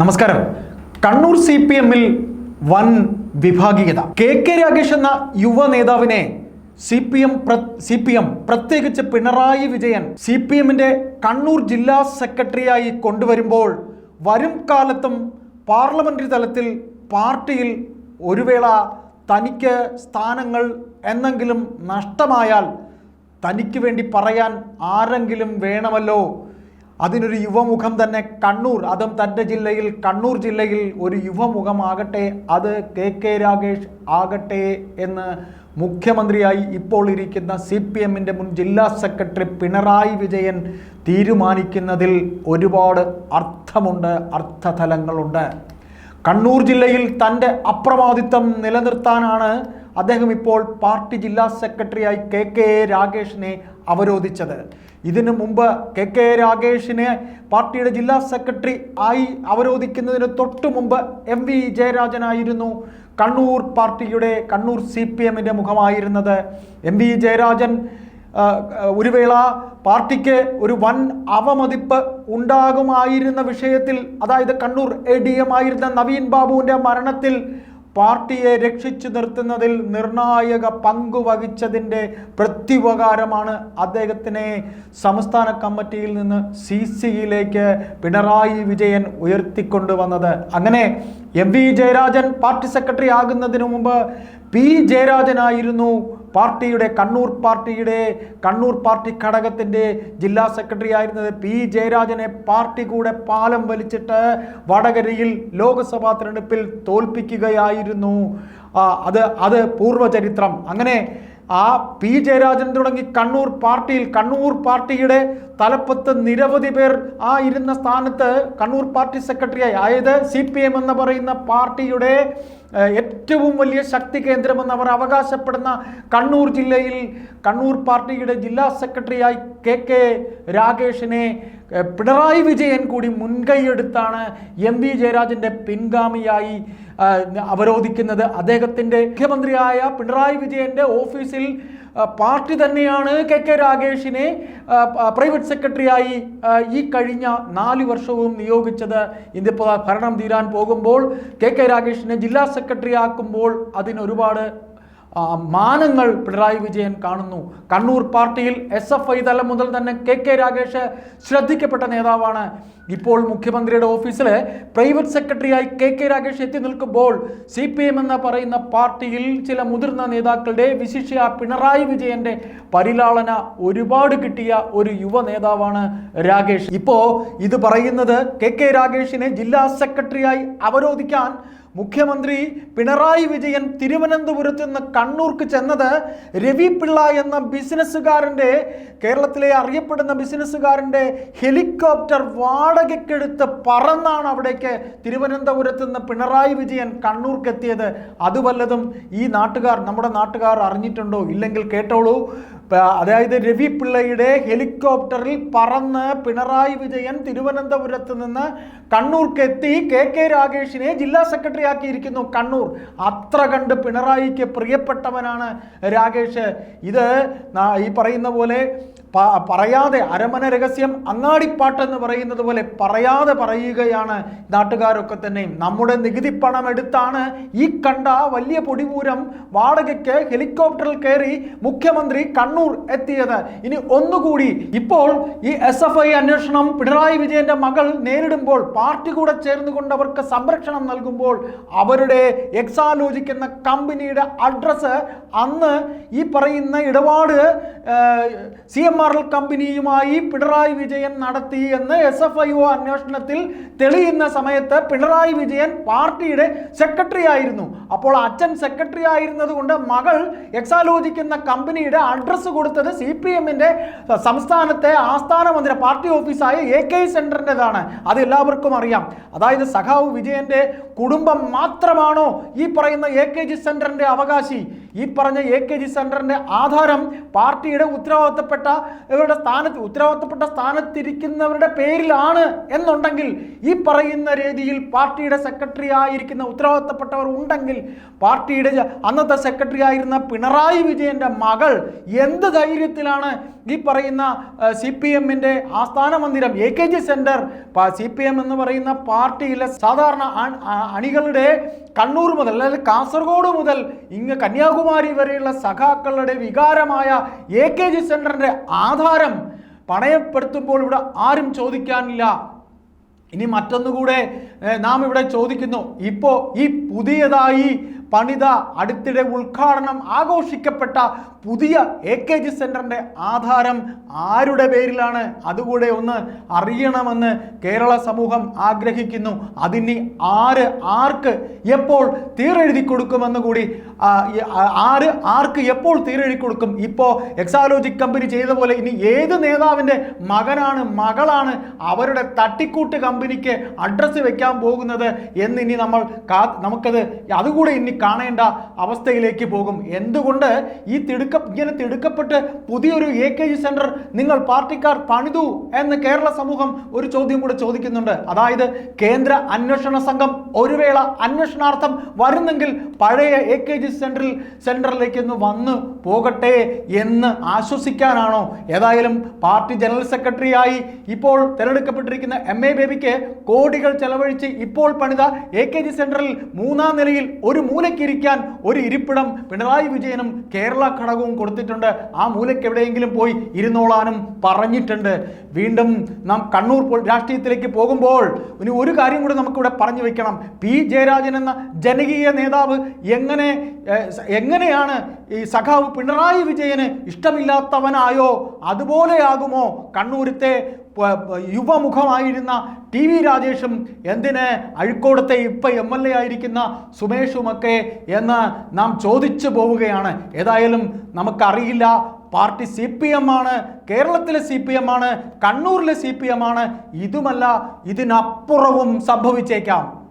നമസ്കാരം. Kannur C P എമ്മിൽ വൻ വിഭാഗീയത. കെ കെ രാഗേഷ് എന്ന യുവ നേതാവിനെ C P M C P M പ്രത്യേകിച്ച് പിണറായി വിജയൻ സി പി എമ്മിന്റെ കണ്ണൂർ ജില്ലാ സെക്രട്ടറിയായി കൊണ്ടുവരുമ്പോൾ വരും കാലത്തും പാർലമെന്ററി തലത്തിൽ പാർട്ടിയിൽ ഒരു വേള തനിക്ക് സ്ഥാനങ്ങൾ എന്നെങ്കിലും നഷ്ടമായാൽ തനിക്ക് വേണ്ടി പറയാൻ ആരെങ്കിലും വേണമല്ലോ അതിനൊരു യുവമുഖം തന്നെ കണ്ണൂർ അതും തന്റെ ജില്ലയിൽ കണ്ണൂർ ജില്ലയിൽ ഒരു യുവമുഖമാകട്ടെ അത് കെ കെ രാഗേഷ് ആകട്ടെ എന്ന് മുഖ്യമന്ത്രിയായി ഇപ്പോൾ ഇരിക്കുന്ന സി പി എമ്മിന്റെ മുൻ ജില്ലാ സെക്രട്ടറി പിണറായി വിജയൻ തീരുമാനിക്കുന്നതിൽ ഒരുപാട് അർത്ഥമുണ്ട് അർത്ഥതലങ്ങളുണ്ട്. കണ്ണൂർ ജില്ലയിൽ തന്റെ അപ്രമാദിത്വം നിലനിർത്താനാണ് അദ്ദേഹം ഇപ്പോൾ പാർട്ടി ജില്ലാ സെക്രട്ടറിയായി കെ കെ രാഗേഷിനെ അവരോധിച്ചത്. ഇതിനു മുമ്പ് കെ കെ രാഗേഷിനെ പാർട്ടിയുടെ ജില്ലാ സെക്രട്ടറി ആയി അവരോധിക്കുന്നതിന് തൊട്ടു മുമ്പ് എം വി ജയരാജനായിരുന്നു കണ്ണൂർ പാർട്ടിയുടെ കണ്ണൂർ സി പി എമ്മിന്റെ മുഖമായിരുന്നത്. എം വി ജയരാജൻ ഒരു വേള പാർട്ടിക്ക് ഒരു വൻ അവമതിപ്പ് ഉണ്ടാകുമായിരുന്ന വിഷയത്തിൽ അതായത് കണ്ണൂർ എ ഡി എം ആയിരുന്ന നവീൻ ബാബുവിന്റെ മരണത്തിൽ പാർട്ടിയെ രക്ഷിച്ചു നിർത്തുന്നതിൽ നിർണായക പങ്കു വഹിച്ചതിന്റെ പ്രത്യുപകാരമാണ് അദ്ദേഹത്തിനെ സംസ്ഥാന കമ്മിറ്റിയിൽ നിന്ന് സി സിയിലേക്ക് പിണറായി വിജയൻ ഉയർത്തിക്കൊണ്ടുവന്നത്. അങ്ങനെ M V Jayarajan party secretary ആകുന്നതിന് മുമ്പ് പി ജയരാജനായിരുന്നു പാർട്ടിയുടെ കണ്ണൂർ പാർട്ടിയുടെ കണ്ണൂർ പാർട്ടി ഘടകത്തിന്റെ ജില്ലാ സെക്രട്ടറി ആയിരുന്നത് പി ജയരാജനെ പാർട്ടി കൂടെ പാലം വലിച്ചിട്ട് വടകരയിൽ ലോക്സഭാ തെരഞ്ഞെടുപ്പിൽ തോൽപ്പിക്കുകയായിരുന്നു. അത് അത് പൂർവചരിത്രം. അങ്ങനെ ആ പി ജയരാജൻ തുടങ്ങി കണ്ണൂർ പാർട്ടിയിൽ കണ്ണൂർ പാർട്ടിയുടെ തലപ്പത്ത് നിരവധി പേർ ആ ഇരുന്ന സ്ഥാനത്ത് കണ്ണൂർ പാർട്ടി സെക്രട്ടറിയായി. അതായത് സി പി എം എന്ന് പറയുന്ന പാർട്ടിയുടെ ഏറ്റവും വലിയ ശക്തി കേന്ദ്രമെന്ന് അവർ അവകാശപ്പെടുന്ന കണ്ണൂർ ജില്ലയിൽ കണ്ണൂർ പാർട്ടിയുടെ ജില്ലാ സെക്രട്ടറിയായി കെ കെ രാഗേഷിനെ ഏഹ്, പിണറായി വിജയൻ കൂടി മുൻകൈയെടുത്താണ് എം വി ജയരാജന്റെ പിൻഗാമിയായി അവരോധിക്കുന്നത്. അദ്ദേഹത്തിന്റെ മുഖ്യമന്ത്രിയായ പിണറായി വിജയന്റെ ഓഫീസിൽ പാർട്ടി തന്നെയാണ് കെ കെ രാഗേഷിനെ പ്രൈവറ്റ് സെക്രട്ടറിയായി ഈ കഴിഞ്ഞ നാല് വർഷവും നിയോഗിച്ചത്. ഇതിപ്പോൾ ഭരണം തീരാൻ പോകുമ്പോൾ കെ കെ രാഗേഷിനെ ജില്ലാ സെക്രട്ടറി ആക്കുമ്പോൾ അതിനൊരുപാട് മാനങ്ങൾ പിണറായി വിജയൻ കാണുന്നു. കണ്ണൂർ പാർട്ടിയിൽ എസ് എഫ് ഐ തലം മുതൽ തന്നെ കെ കെ രാഗേഷ് ശ്രദ്ധിക്കപ്പെട്ട നേതാവാണ്. ഇപ്പോൾ മുഖ്യമന്ത്രിയുടെ ഓഫീസിൽ പ്രൈവറ്റ് സെക്രട്ടറിയായി കെ കെ രാഗേഷ് എത്തി നിൽക്കുമ്പോൾ സി പി എം എന്ന് പറയുന്ന പാർട്ടിയിൽ ചില മുതിർന്ന നേതാക്കളുടെ വിശിഷ്യ പിണറായി വിജയന്റെ പരിലാളന ഒരുപാട് കിട്ടിയ ഒരു യുവ നേതാവാണ് രാഗേഷ് ഇപ്പോ ഇത് പറയുന്നത് കെ കെ രാഗേഷിനെ ജില്ലാ സെക്രട്ടറിയായി അവരോധിക്കാൻ മുഖ്യമന്ത്രി പിണറായി വിജയൻ തിരുവനന്തപുരത്ത് നിന്ന് കണ്ണൂർക്ക് ചെന്നത് രവി പിള്ള എന്ന ബിസിനസ്സുകാരന്റെ കേരളത്തിലെ അറിയപ്പെടുന്ന ബിസിനസ്സുകാരന്റെ ഹെലികോപ്റ്റർ വാടകയ്ക്കെടുത്ത് പറന്നാണ് അവിടേക്ക് തിരുവനന്തപുരത്ത് നിന്ന് പിണറായി വിജയൻ കണ്ണൂർക്ക് എത്തിയത് അത് വല്ലതും ഈ നാട്ടുകാർ നമ്മുടെ നാട്ടുകാർ അറിഞ്ഞിട്ടുണ്ടോ? ഇല്ലെങ്കിൽ കേട്ടോളൂ. അതായത് രവി പിള്ളയുടെ ഹെലികോപ്റ്ററിൽ പറന്ന് പിണറായി വിജയൻ തിരുവനന്തപുരത്ത് നിന്ന് കണ്ണൂർക്ക് എത്തി കെ കെ രാഗേഷിനെ ജില്ലാ സെക്രട്ടറി ആക്കിയിരിക്കുന്നു കണ്ണൂർ. അത്ര കണ്ട് പിണറായിക്ക് പ്രിയപ്പെട്ടവനാണ് രാഗേഷ് ഇത് ഈ പറയുന്ന പോലെ പറയാതെ അരമന രഹസ്യം അങ്ങാടിപ്പാട്ടെന്ന് പറയുന്നത് പോലെ പറയാതെ പറയുകയാണ് നാട്ടുകാരൊക്കെ തന്നെയും. നമ്മുടെ നികുതി പണം എടുത്താണ് ഈ കണ്ട വലിയ പൊടിപൂരം വാടകയ്ക്ക് ഹെലികോപ്റ്ററിൽ കയറി മുഖ്യമന്ത്രി കണ്ണൂർ എത്തിയത്. ഇനി ഒന്നുകൂടി ഇപ്പോൾ ഈ എസ് എഫ് ഐ അന്വേഷണം പിണറായി വിജയന്റെ മകൾ നേരിടുമ്പോൾ പാർട്ടി കൂടെ ചേർന്നുകൊണ്ട് അവർക്ക് സംരക്ഷണം നൽകുമ്പോൾ അവരുടെ എക്സാലോജിക് എന്ന കമ്പനിയുടെ അഡ്രസ്സ് അന്ന് ഈ പറയുന്ന ഇടപാട് സി എം ആർ കമ്പനിയുമായി പിണറായി വിജയൻ നടത്തി എന്ന് എസ് എഫ് ഐ ഒ അന്വേഷണത്തിൽ തെളിയുന്ന സമയത്ത് പിണറായി വിജയൻ പാർട്ടിയുടെ സെക്രട്ടറി ആയിരുന്നു. അപ്പോൾ അച്ഛൻ സെക്രട്ടറി ആയിരുന്നത് കൊണ്ട് മകൾ എക്സാലോചിക്കുന്ന കമ്പനിയുടെ അഡ്രസ്സ് കൊടുത്തത് സി പി എമ്മിന്റെ സംസ്ഥാനത്തെ ആസ്ഥാന മന്ദിര പാർട്ടി ഓഫീസായ എ കെ സെന്ററിന്റെതാണ് അത് എല്ലാവർക്കും അറിയാം. അതായത് സഖാവ് വിജയന്റെ കുടുംബം മാത്രമാണോ ഈ പറയുന്ന എ കെ ജി സെന്ററിന്റെ അവകാശി? ഈ പറഞ്ഞ എ കെ ജി സെന്ററിന്റെ ആധാരം പാർട്ടിയുടെ ഉത്തരവാദിത്തപ്പെട്ട ഇവരുടെ സ്ഥാനത്ത് ഉത്തരവാദിത്തപ്പെട്ട സ്ഥാനത്തിരിക്കുന്നവരുടെ പേരിലാണ് എന്നുണ്ടെങ്കിൽ ഈ പറയുന്ന രീതിയിൽ പാർട്ടിയുടെ സെക്രട്ടറി ആയിരിക്കുന്ന ഉത്തരവാദിത്തപ്പെട്ടവർ ഉണ്ടെങ്കിൽ പാർട്ടിയുടെ അന്നത്തെ സെക്രട്ടറി ആയിരുന്ന പിണറായി വിജയന്റെ മകൾ എന്ത് ധൈര്യത്തിലാണ് ഈ പറയുന്ന സി പി എമ്മിന്റെ ആസ്ഥാന മന്ദിരം A K G centre C P M എന്ന് പറയുന്ന പാർട്ടിയിലെ സാധാരണ അണികളുടെ കണ്ണൂർ മുതൽ അല്ലെങ്കിൽ കാസർഗോഡ് മുതൽ ഇങ്ങ് കന്യാകുമാരി വരെയുള്ള സഖാക്കളുടെ വികാരമായ എ കെ ജി സെന്ററിന്റെ ആധാരം പണയപ്പെടുത്തുമ്പോൾ ഇവിടെ ആരും ചോദിക്കാനില്ല. ഇനി മറ്റൊന്നുകൂടെ നാം ഇവിടെ ചോദിക്കുന്നു. ഇപ്പോൾ ഈ പുതിയതായി പണിത അടുത്തിടെ ഉദ്ഘാടനം ആഘോഷിക്കപ്പെട്ട പുതിയ എ കെ ജി സെന്ററിന്റെ ആധാരം ആരുടെ പേരിലാണ്? അതുകൂടെ ഒന്ന് അറിയണമെന്ന് കേരള സമൂഹം ആഗ്രഹിക്കുന്നു. അതിനി ആര് ആർക്ക് എപ്പോൾ തീരെഴുതി കൊടുക്കുമെന്ന് കൂടി ആര് ആർക്ക് എപ്പോൾ തീരഴി കൊടുക്കും? ഇപ്പോൾ എക്സാലോജിക് കമ്പനി ചെയ്ത പോലെ ഇനി ഏത് നേതാവിന്റെ മകനാണ് മകളാണ് അവരുടെ തട്ടിക്കൂട്ട് കമ്പനിക്ക് അഡ്രസ്സ് വെക്കാൻ പോകുന്നത് എന്നിനി നമ്മൾ കാ നമുക്കത് അതുകൂടെ ഇനി കാണേണ്ട അവസ്ഥയിലേക്ക് പോകും. എന്തുകൊണ്ട് ഈ തിടുക്ക ഇങ്ങനെ തിടുക്കപ്പെട്ട് പുതിയൊരു എ കെ ജി സെന്റർ നിങ്ങൾ പാർട്ടിക്കാർ പണിതു എന്ന് കേരള സമൂഹം ഒരു ചോദ്യം കൂടെ ചോദിക്കുന്നുണ്ട്. അതായത് കേന്ദ്ര അന്വേഷണ സംഘം ഒരു വേള അന്വേഷണാർത്ഥം വരുന്നെങ്കിൽ പഴയ എ കെ ജി സെന്ററിൽ സെന്ററിലേക്ക് ഒന്ന് വന്ന് പോകട്ടെ എന്ന് ആശ്വസിക്കാനാണോ? ഏതായാലും പാർട്ടി ജനറൽ സെക്രട്ടറിയായി ഇപ്പോൾ തിരഞ്ഞെടുക്കപ്പെട്ടിരിക്കുന്ന എം എ ബേബിക്ക് കോടികൾ ചെലവഴിച്ച് ഇപ്പോൾ പണിത എ കെ ജി സെന്ററിൽ മൂന്നാം നിലയിൽ ഒരു മൂലയ്ക്കിരിക്കാൻ ഒരു ഇരിപ്പിടം പിണറായി വിജയനും കേരള ഘടകവും കൊടുത്തിട്ടുണ്ട്. ആ മൂലയ്ക്ക് എവിടെയെങ്കിലും പോയി ഇരുന്നോളാനും പറഞ്ഞിട്ടുണ്ട്. വീണ്ടും നാം കണ്ണൂർ രാഷ്ട്രീയത്തിലേക്ക് പോകുമ്പോൾ ഇനി ഒരു കാര്യം കൂടി നമുക്കിവിടെ പറഞ്ഞു വെക്കണം. പി ജയരാജൻ എന്ന ജനകീയ നേതാവ് എങ്ങനെ എങ്ങനെയാണ് ഈ സഖാവ് പിണറായി വിജയന് ഇഷ്ടമില്ലാത്തവനായോ? അതുപോലെയാകുമോ? കണ്ണൂരത്തെ യുവമുഖമായിരുന്ന ടി വി രാജേഷും എന്തിന് അഴിക്കോടത്തെ ഇപ്പം എം എൽ എ ആയിരിക്കുന്ന സുമേഷുമൊക്കെ എന്ന് നാം ചോദിച്ചു പോവുകയാണ്. ഏതായാലും നമുക്കറിയില്ല. പാർട്ടി സി പി എം ആണ് കേരളത്തിലെ സി പി എം ആണ് കണ്ണൂരിലെ സി പി എം ആണ്. ഇതുമല്ല ഇതിനപ്പുറവും സംഭവിച്ചേക്കാം.